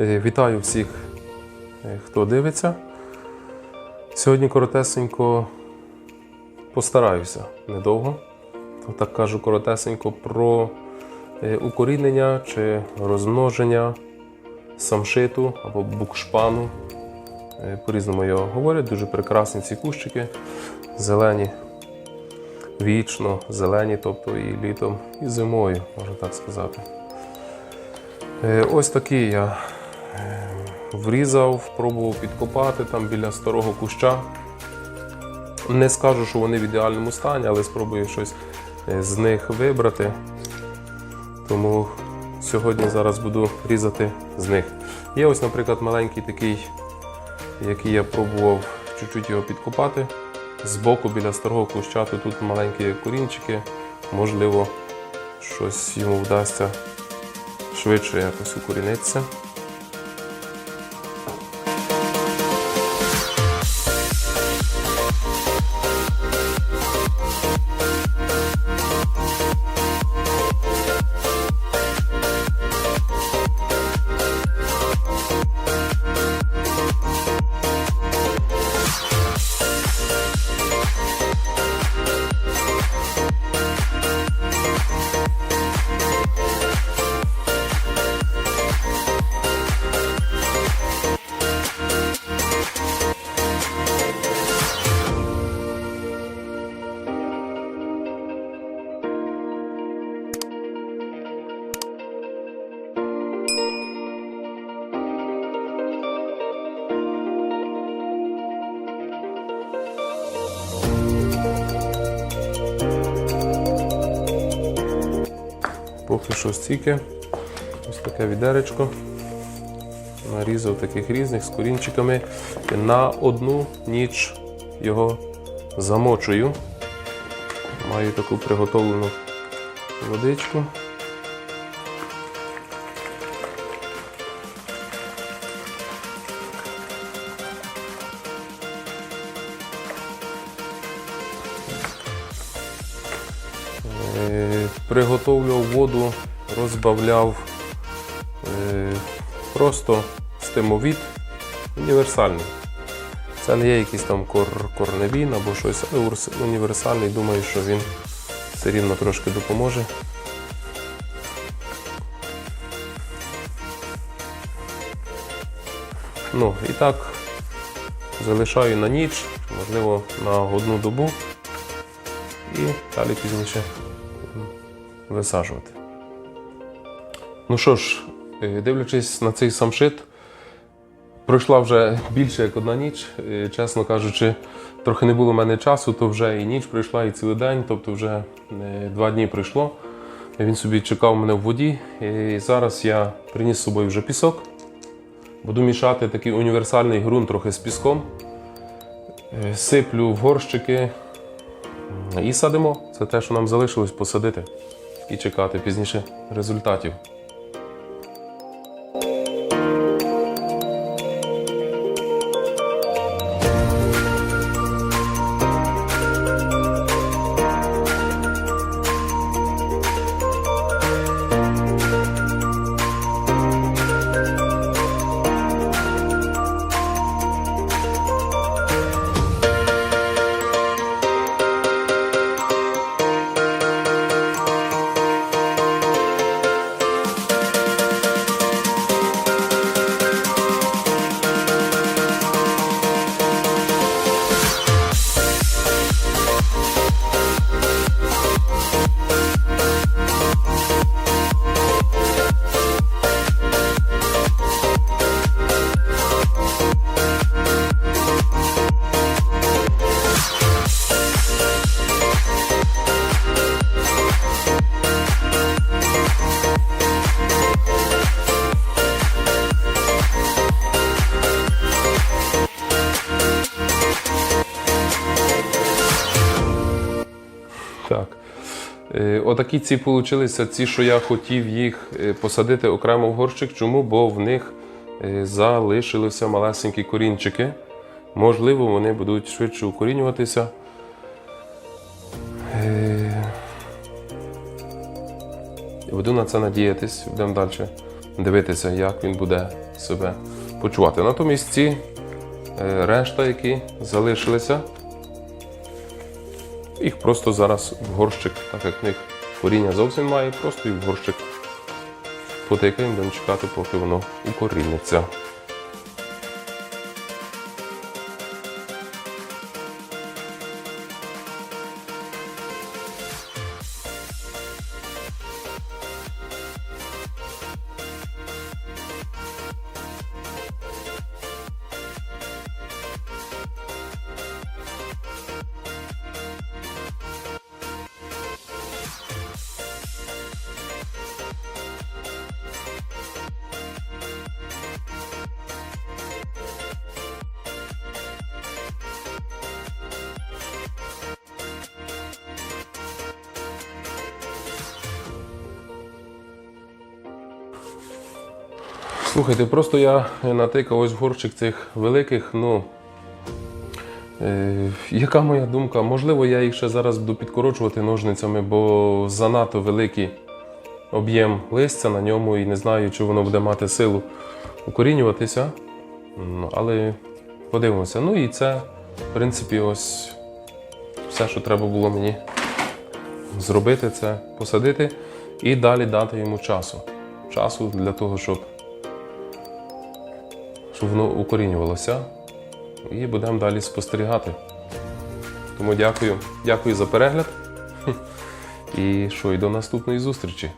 Е, Вітаю всіх, е, хто дивиться. Сьогодні коротесенько постараюся недовго. Так кажу коротесенько про е, укорінення чи розмноження самшиту або букшпану. По-різному його говорять. Дуже прекрасні ці кущики, зелені, вічно зелені, тобто і літом, і зимою, можна так сказати. Ось такий я врізав, пробував підкопати там біля старого куща. Не скажу, що вони в ідеальному стані, але спробую щось е, з них вибрати. Тому сьогодні зараз буду різати з них. Є ось, наприклад, маленький такий, який я пробував чуть-чуть його підкопати. Збоку біля старого куща, то тут маленькі корінчики. Можливо, щось йому вдасться швидше якось укорінитися. Поки що стільки. Ось таке відеречко. Нарізав таких різних з корінчиками. На одну ніч його замочую. Маю таку приготовлену водичку. Приготовлював воду, розбавляв е, просто стимовід універсальний. Це не є якийсь там кор- корневін або щось, але універсальний. Думаю, що він все рівно трошки допоможе. Ну, і так залишаю на ніч, можливо, на одну добу і далі пізніше висаджувати. Ну що ж, е, дивлячись на цей самшит, пройшла вже більше як одна ніч. Е, Чесно кажучи, трохи не було в мене часу, то вже і ніч пройшла, і цілий день, тобто вже е, два дні пройшло. Він собі чекав мене в воді. І зараз я приніс з собою вже пісок. Буду мішати такий універсальний ґрунт трохи з піском. Сиплю в горщики, і садимо. Це те, що нам залишилось посадити і чекати пізніше результатів. Так. Е, Отакі ці получилися, ці, що я хотів їх е, посадити окремо в горщик. Чому? Бо в них е, залишилися малесенькі корінчики. Можливо, вони будуть швидше укорінюватися. Буду на це надіятись, будемо далі дивитися, як він буде себе почувати. Натомість ці решта, які залишилися, їх просто зараз в горщик, так як в них коріння зовсім має, просто їх в горщик потикаємо, будемо чекати, поки воно укоріниться. Слухайте, просто я натикав ось в горщик цих великих, ну. Е, яка моя думка? Можливо, я їх ще зараз буду підкорочувати ножницями, бо занадто великий об'єм листя на ньому і не знаю, чи воно буде мати силу укорінюватися. Ну, але подивимося. Ну і це, в принципі, ось все, що треба було мені зробити, це посадити і далі дати йому часу. Часу для того, щоб щоб воно укорінювалося. І будемо далі спостерігати. Тому дякую. Дякую за перегляд. І що, і до наступної зустрічі.